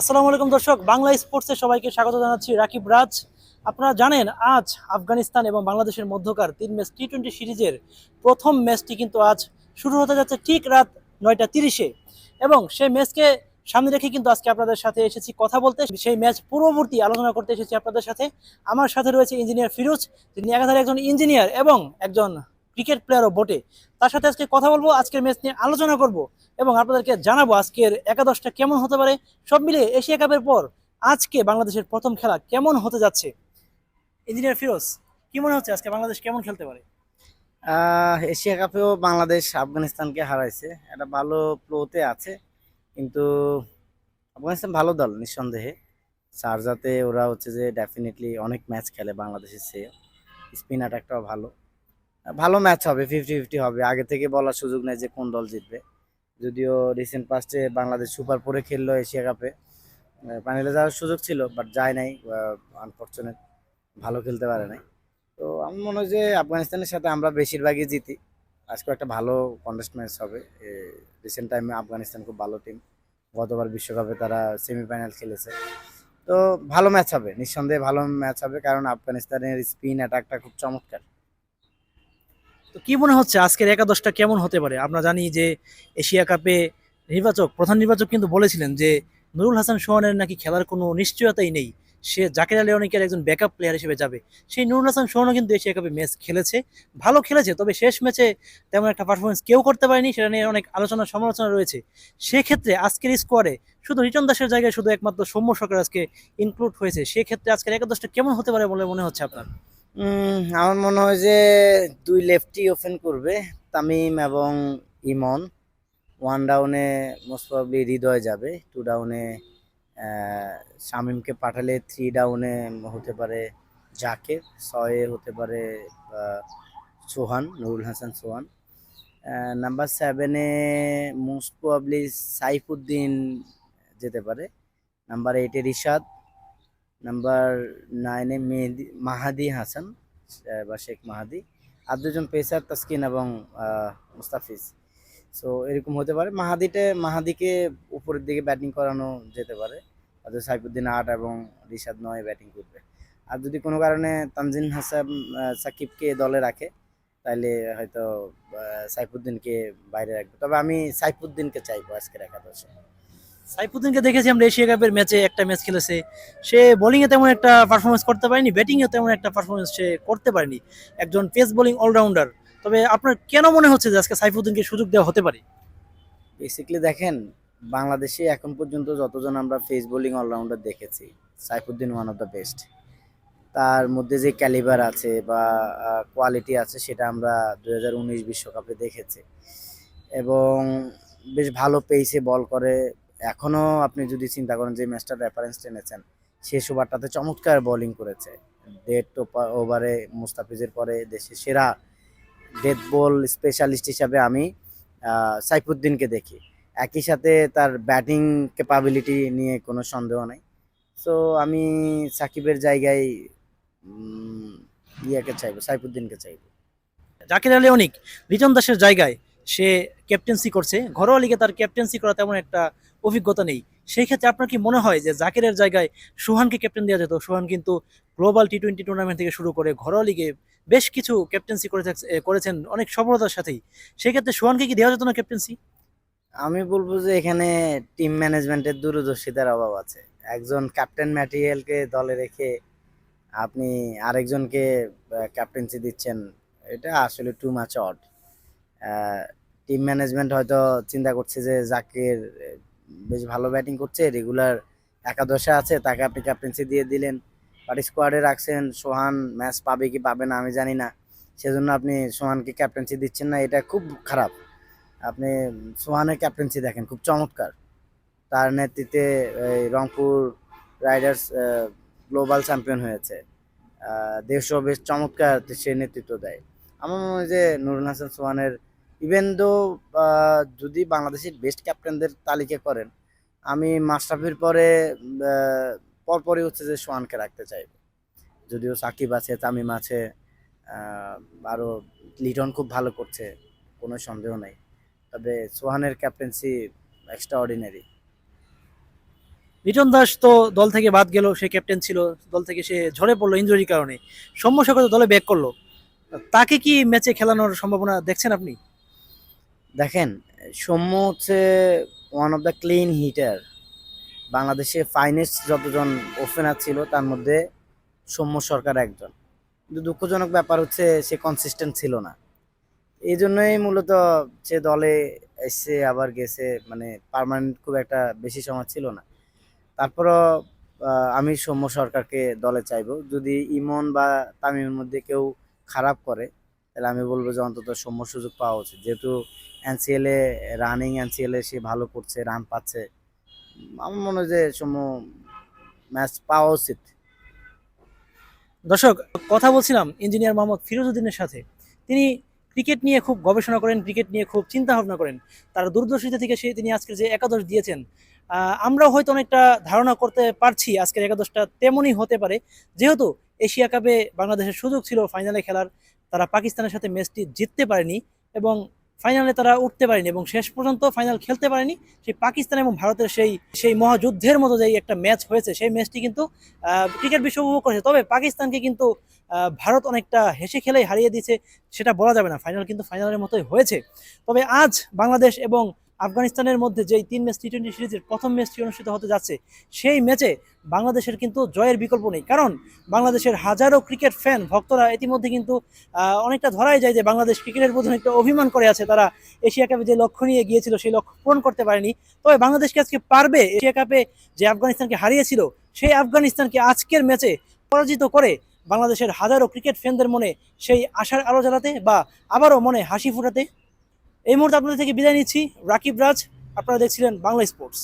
আসসালামু আলাইকুম দর্শক, বাংলা স্পোর্টসে সবাইকে স্বাগত জানাচ্ছি রাকিব রাজ। আপনারা জানেন, আজ আফগানিস্তান এবং বাংলাদেশের মধ্যকার তিন ম্যাচ টি টোয়েন্টি সিরিজের প্রথম ম্যাচটি কিন্তু আজ শুরু হতে যাচ্ছে ঠিক রাত নয়টা তিরিশে। এবং সেই ম্যাচকে সামনে রেখে কিন্তু আজকে আপনাদের সাথে এসেছি কথা বলতে। সেই ম্যাচ পূর্ববর্তী আলোচনা করতে এসেছি আপনাদের সাথে। আমার সাথে রয়েছে ইঞ্জিনিয়ার ফিরোজ, যিনি একাধারে একজন ইঞ্জিনিয়ার এবং একজন ক্রিকেট প্লেয়ারও বটে। তার সাথে আজকে কথা বলব, আজকের ম্যাচ নিয়ে আলোচনা করব এবং আপনাদেরকে জানাব আজকের একাদশটা কেমন হতে পারে। সব মিলিয়ে এশিয়া কাপের পর আজকে বাংলাদেশের প্রথম খেলা কেমন হতে যাচ্ছে? ইঞ্জিনিয়ার ফিরোজ, কি মনে হচ্ছে আজকে বাংলাদেশ কেমন খেলতে পারে? এশিয়া কাপেও বাংলাদেশ আফগানিস্তানকে হারাইছে। একটা ভালো প্লোতে আছে, কিন্তু আফগানিস্তান ভালো দল, নিঃসন্দেহে। সারজাতে ওরা হচ্ছে যে ডেফিনেটলি অনেক ম্যাচ খেলে বাংলাদেশের সে স্পিন অ্যাটাকটাও ভালো। ভালো ম্যাচ হবে ফিফটি ফিফটি হবে। আগে থেকে বলার সুযোগ নেই যে কোন দল জিতবে। যদিও রিসেন্ট পাস্টে বাংলাদেশ সুপার ফোরে খেললো এশিয়া কাপে ফাইনালে যাওয়ার সুযোগ ছিল বাট যায় নাই। আনফর্চুনেট ভালো খেলতে পারে নাই। তো আমার মনে হয় যে আফগানিস্তানের সাথে আমরা বেশিরভাগই জিতি। আজকে একটা ভালো কন্টেস্ট ম্যাচ হবে। রিসেন্ট টাইমে আফগানিস্তান খুব ভালো টিম গতবার বিশ্বকাপে তারা সেমিফাইনাল খেলেছে। তো ভালো ম্যাচ হবে, নিঃসন্দেহে ভালো ম্যাচ হবে, কারণ আফগানিস্তানের স্পিন অ্যাটাকটা খুব চমৎকার। কি মনে হচ্ছে আজকের একাদশটা কেমন হতে পারে? আমরা জানি যে এশিয়া কাপে নির্বাচক, প্রধান নির্বাচক কিন্তু বলেছিলেন যে নুরুল হাসান সোহানের নাকি খেলার কোনো নিশ্চয়তাই নেই। সে জাকির আলী অনেকের একজন ব্যাকআপ প্লেয়ার হিসেবে যাবে। সেই নুরুল হাসান সোহানও কিন্তু এশিয়া কাপে ম্যাচ খেলেছে, ভালো খেলেছে, তবে শেষ ম্যাচে তেমন একটা পারফরমেন্স কেউ করতে পারেনি, সেটা নিয়ে অনেক আলোচনা সমালোচনা রয়েছে। সেক্ষেত্রে আজকের স্কোয়াডে শুধু রিটন দাসের জায়গায় শুধু একমাত্র সৌম্য সরকার আজকে ইনক্লুড হয়েছে। সেক্ষেত্রে আজকের একাদশটা কেমন হতে পারে বলে মনে হচ্ছে আপনার? আমার মনে হয় যে দুই লেফটি ওপেন করবে, তামিম এবং ইমন। ওয়ান ডাউনে মোস্ট প্রবলি হৃদয় যাবে টু ডাউনে শামিমকে পাঠালে থ্রি ডাউনে হতে পারে জাকের, ছয়ে হতে পারে সোহান, নুরুল হাসান সোহান। নাম্বার সেভেনে মোস্ট প্রবলি সাইফুদ্দিন যেতে পারে। নাম্বার এইটে রিশাদ নাম্বার নাইনে মেহেদি, মাহাদি হাসান বা শেখ মাহাদি। আর দুজন পেসার তাসকিন এবং মুস্তাফিজ। সো এরকম হতে পারে। মাহাদিতে, মাহাদিকে উপরের দিকে ব্যাটিং করানো যেতে পারে। অর্থাৎ সাইফুদ্দিন আট এবং রিশাদ নয় ব্যাটিং করবে। আর যদি কোনো কারণে তানজিন হাসান সাকিবকে দলে রাখে তাহলে হয়তো সাইফুদ্দিনকে বাইরে রাখবে। তবে আমি সাইফুদ্দিনকে চাইব আজকের একাদশে। সাইফুদ্দিনকে দেখেছি আমরা এশিয়া কাপের ম্যাচে একটা ম্যাচ খেলেছে। সে বোলিংয়ে তেমন একটা পারফরমেন্স করতে পারেনি ব্যাটিং এ তেমন একটা পারফরমেন্স সে করতে পারেনি। একজন পেস বোলিং অলরাউন্ডার তবে আপনার কেন মনে হচ্ছে যে আজকে সাইফুদ্দিনকে সুযোগ দেওয়া হতে পারে? বেসিক্যালি দেখেন, বাংলাদেশে এখন পর্যন্ত যতজন আমরা ফেস বোলিং অলরাউন্ডার দেখেছি, Saifuddin one of the best তার মধ্যে যে ক্যালিবার আছে বা কোয়ালিটি আছে সেটা আমরা দু হাজার উনিশ বিশ্বকাপে দেখেছি। এবং বেশ ভালো পেইসে বল করে এখনও আপনি যদি চিন্তা করেন যে ম্যাচটার রেফারেন্স টেনেছেন শেষ ওভারটাতে চমৎকার বোলিং করেছে। ডেড ওভারে মুস্তাফিজের পরে দেশের সেরা ডেথ বল স্পেশালিস্ট হিসাবে আমি সাইফুদ্দিনকে দেখি। একই সাথে তার ব্যাটিং ক্যাপাবিলিটি নিয়ে কোনো সন্দেহ নাই। সো আমি সাকিবের জায়গায় ইয়াকে চাইব, সাইফুদ্দিনকে চাইব। জাকির আলী অনিক রিটন দাসের জায়গায় সে ক্যাপ্টেন্সি করছে। ঘরোয়া লিগে তার ক্যাপ্টেন্সি করা তেমন একটা অভিজ্ঞতা নেই। সেই ক্ষেত্রে আপনার কি মনে হয় যে জাকিরের জায়গায় সুহানকে ক্যাপ্টেন দেওয়া যেত? সুহান কিন্তু গ্লোবাল টি টোয়েন্টি টুর্নামেন্ট থেকে শুরু করে ঘরোয়া লিগে বেশ কিছু ক্যাপ্টেন্সি করে করেছেন অনেক সফলতার সাথেই। সেই ক্ষেত্রে সুহানকে কি দেওয়া যেত না ক্যাপ্টেন্সি আমি বলব যে এখানে টিম ম্যানেজমেন্টের দূরদর্শিতার অভাব আছে। একজন ক্যাপ্টেন ম্যাটেরিয়ালকে দলে রেখে আপনি আরেকজনকে ক্যাপ্টেন্সি দিচ্ছেন, এটা আসলে too much odd team management হয়তো চিন্তা করছে যে জাকির বেশ ভালো ব্যাটিং করছে রেগুলার একাদশে আছে, তাকে আপনি ক্যাপ্টেন্সি দিয়ে দিলেন। বাট স্কোয়াডে রাখছেন, সোহান ম্যাচ পাবে কি পাবে না আমি জানি না। সেজন্য আপনি সোহানকে ক্যাপ্টেন্সি দিচ্ছেন না, এটা খুব খারাপ। আপনি সোহানের ক্যাপ্টেন্সি দেখেন, খুব চমৎকার। তার নেতৃত্বে রংপুর রাইডার্স গ্লোবাল চ্যাম্পিয়ন হয়েছে। দেশও বেশ চমৎকার সে নেতৃত্ব দেয়। আমার মনে হয় যে নুরুল হাসান সোহানের ইভেন দো যদি বাংলাদেশের বেস্ট ক্যাপ্টেনদের তালিকা করেন, আমি মাশরাফির পরে পরপরই হচ্ছে যে সোহানকে রাখতে চাইব। যদিও সাকিব আছে, তামিম আছে আরও লিটন খুব ভালো করছে, কোনো সন্দেহ নেই। তবে সোহানের captaincy extraordinary Liton Das তো দল থেকে বাদ গেল, সে ক্যাপ্টেন ছিল, দল থেকে সে ঝরে পড়ল ইনজুরির কারণে। সৌম্য দলে ব্যাক করল। তাকে কি ম্যাচে খেলানোর সম্ভাবনা দেখছেন আপনি? দেখেন, সৌম্য হচ্ছে one of the clean hitter বাংলাদেশে ফাইনেস্ট যতজন ওপেনার ছিল, তার মধ্যে সৌম্য সরকার একজন। কিন্তু দুঃখজনক ব্যাপার হচ্ছে, সে কনসিস্টেন্ট ছিল না। এই জন্যই মূলত সে দলে এসে আবার গেছে মানে পার্মানেন্ট খুব একটা বেশি সময় ছিল না। তারপরও আমি সৌম্য সরকারকে দলে চাইব। যদি ইমন বা তামিমের মধ্যে কেউ খারাপ করে, তাহলে আমি বলব যে অন্তত সৌম্য সুযোগ পাওয়া উচিত। যেহেতু এনসিএল রানিং এনসিএল সে ভালো করছে রান পাচ্ছে। আমার মনে হয় যে সৌম্য ম্যাচ পাওয়া উচিত। দর্শক কথা বলছিলাম ইঞ্জিনিয়ার মোহাম্মদ ফিরোজউদ্দিনের সাথে। তিনি ক্রিকেট নিয়ে খুব গবেষণা করেন ক্রিকেট নিয়ে খুব চিন্তা ভাবনা করেন। তার দূরদর্শিতা থেকে সে তিনি আজকের যে একাদশ দিয়েছেন আহ, আমরাও হয়তো অনেকটা ধারণা করতে পারছি আজকের একাদশটা তেমনই হতে পারে। যেহেতু এশিয়া কাপে বাংলাদেশের সুযোগ ছিল ফাইনালে খেলার তারা পাকিস্তানের সাথে ম্যাচটি জিততে পারেনি এবং ফাইনালে তারা উঠতে পারেনি এবং শেষ পর্যন্ত ফাইনাল খেলতে পারেনি। সেই পাকিস্তান এবং ভারতের সেই সেই মহাযুদ্ধের মতো যেই একটা ম্যাচ হয়েছে, সেই ম্যাচটি কিন্তু ক্রিকেট বিশ্ব উপভোগ করেছে। তবে পাকিস্তানকে কিন্তু ভারত অনেকটা হেসে খেলেই হারিয়ে দিয়েছে, সেটা বলা যাবে না। ফাইনাল কিন্তু ফাইনালের মতোই হয়েছে। তবে আজ বাংলাদেশ এবং আফগানিস্তানের মধ্যে যেই তিন ম্যাচ টি টোয়েন্টি সিরিজের প্রথম ম্যাচটি অনুষ্ঠিত হতে যাচ্ছে, সেই ম্যাচে বাংলাদেশের কিন্তু জয়ের বিকল্প নেই। কারণ বাংলাদেশের হাজারো ক্রিকেট ফ্যান, ভক্তরা ইতিমধ্যে কিন্তু অনেকটা ধরাই যায় যে বাংলাদেশ ক্রিকেটের প্রতি একটা অভিমান করে আছে। তারা এশিয়া কাপে যে লক্ষ্য নিয়ে গিয়েছিল, সেই লক্ষ্য পূরণ করতে পারেনি। তবে বাংলাদেশকে আজকে পারবে এশিয়া কাপে যে আফগানিস্তানকে হারিয়েছিল, সেই আফগানিস্তানকে আজকের ম্যাচে পরাজিত করে বাংলাদেশের হাজারো ক্রিকেট ফ্যানদের মনে সেই আশার আলো জ্বালাতে বা আবারও মনে হাসি ফুটাতে এই মুহূর্তে আপনাদের থেকে বিদায় নিচ্ছি। রাকিব রাজ আপনারা দেখছিলেন বাংলা স্পোর্টস।